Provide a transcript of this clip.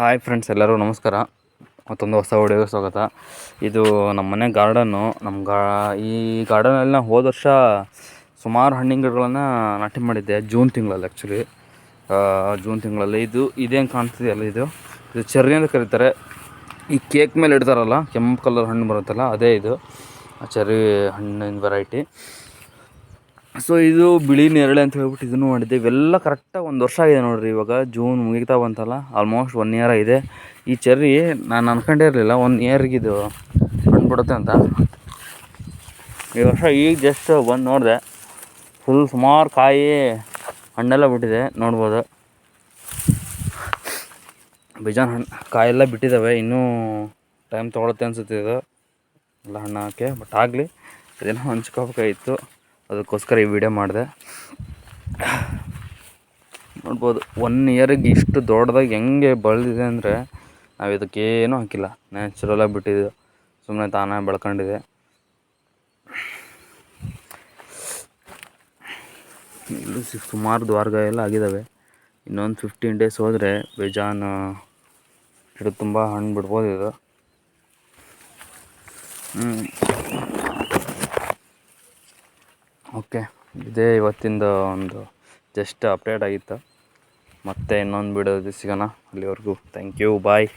Hi friends, ಎಲ್ಲರೂ ನಮಸ್ಕಾರ. ಮತ್ತೊಂದು ಹೊಸ ವಿಡಿಯೋಗೆ ಸ್ವಾಗತ. ಇದು ನಮ್ಮ ಮನೆ ಗಾರ್ಡನ್ನು ನಮ್ಮ ಗಾ, ಈ ಗಾರ್ಡನಲ್ಲಿ ನಾವು ಹೋದ ವರ್ಷ ಸುಮಾರು ಹಣ್ಣಿನ ಗಿಡಗಳನ್ನು ನಾಟಿ ಮಾಡಿದ್ದೆ, ಜೂನ್ ತಿಂಗಳಲ್ಲಿ ಆ್ಯಕ್ಚುಲಿ ಜೂನ್ ತಿಂಗಳಲ್ಲಿ. ಇದು ಇದೇನು ಕಾಣ್ತಿದೆಯಲ್ಲ ಇದು? ಇದು ಚೆರ್ರಿ ಅಂತ ಕರೀತಾರೆ. ಈ ಕೇಕ್ ಮೇಲೆ ಇಡ್ತಾರಲ್ಲ, ಕೆಂಪು ಕಲರ್ ಹಣ್ಣು ಬರುತ್ತಲ್ಲ, ಅದೇ ಇದು. ಚೆರ್ರಿ ಹಣ್ಣಿನ ವೆರೈಟಿ ಸೊ ಇದು ಬಿಳಿ ನೇರಳೆ ಅಂತ ಹೇಳ್ಬಿಟ್ಟು ಇದನ್ನು ಮಾಡಿದ್ದೆ ಇವೆಲ್ಲ ಕರೆಕ್ಟಾಗಿ ಒಂದು ವರ್ಷ ಆಗಿದೆ ನೋಡಿರಿ ಇವಾಗ. ಜೂನ್ ಮುಗಿತಾ ಬಂತಲ್ಲ ಆಲ್ಮೋಸ್ಟ್ ಒನ್ ಇಯರ್ ಆಗಿದೆ. ಈ ಚೆರ್ರಿ ನಾನು ಅನ್ಕೊಂಡೇ ಇರಲಿಲ್ಲ ಒನ್ ಇಯರ್ಗೆ ಇದು ಹಣ್ಣು ಬಿಡುತ್ತೆ ಅಂತ. ಈ ವರ್ಷ ಈಗ ಜಸ್ಟ್ ಬಂದು ನೋಡಿದೆ. ಫುಲ್ ಸುಮಾರು ಕಾಯಿ ಹಣ್ಣೆಲ್ಲ ಬಿಟ್ಟಿದೆ, ನೋಡ್ಬೋದು. ಬಿಜಾನ್ ಹಣ್ಣು ಕಾಯೆಲ್ಲ ಬಿಟ್ಟಿದ್ದಾವೆ ಇನ್ನೂ ಟೈಮ್ ತೊಗೊಳುತ್ತೆ ಅನಿಸುತ್ತೆ ಇದು. ಎಲ್ಲ ಹಣ್ಣು ಹಾಕಿ ಬಟ್ ಆಗಲಿ ಅದೇನೋ ಹಂಚ್ಕೋಬೇಕಾಗಿತ್ತು. ಅದಕ್ಕೋಸ್ಕರ ಈ ವಿಡಿಯೋ ಮಾಡಿದೆ. ನೋಡ್ಬೋದು ಒನ್ ಇಯರಿಗೆ ಇಷ್ಟು ದೊಡ್ಡದಾಗಿ ಹೆಂಗೆ ಬೆಳೆದಿದೆ ಅಂದರೆ ನಾವು ಇದಕ್ಕೇನೂ ಹಾಕಿಲ್ಲ. ನ್ಯಾಚುರಲಾಗಿ ಬಿಟ್ಟಿದ್ದು ಸುಮ್ಮನೆ ತಾನೇ ಬೆಳ್ಕೊಂಡಿದೆ. ಇಲ್ಲೂ ಸುಮಾರು ದ್ವಾರ್ಗ ಎಲ್ಲ ಆಗಿದ್ದಾವೆ ಇನ್ನೊಂದು ಫಿಫ್ಟೀನ್ ಡೇಸ್ ಹೋದರೆ ಬೇಜಾನ್ ಗಿಡ ತುಂಬ ಹಣ್ಣು ಬಿಡ್ಬೋದು ಇದು. ಓಕೆ. ಇದೇ ಇವತ್ತಿಂದು ಒಂದು ಜಸ್ಟ್ ಅಪ್ಡೇಟ್ ಆಗಿತ್ತು. ಮತ್ತೆ ಇನ್ನೊಂದು ಬಿಡೋದು ಸಿಗೋಣ. ಅಲ್ಲಿವರೆಗೂ ಥ್ಯಾಂಕ್ ಯು ಬಾಯ್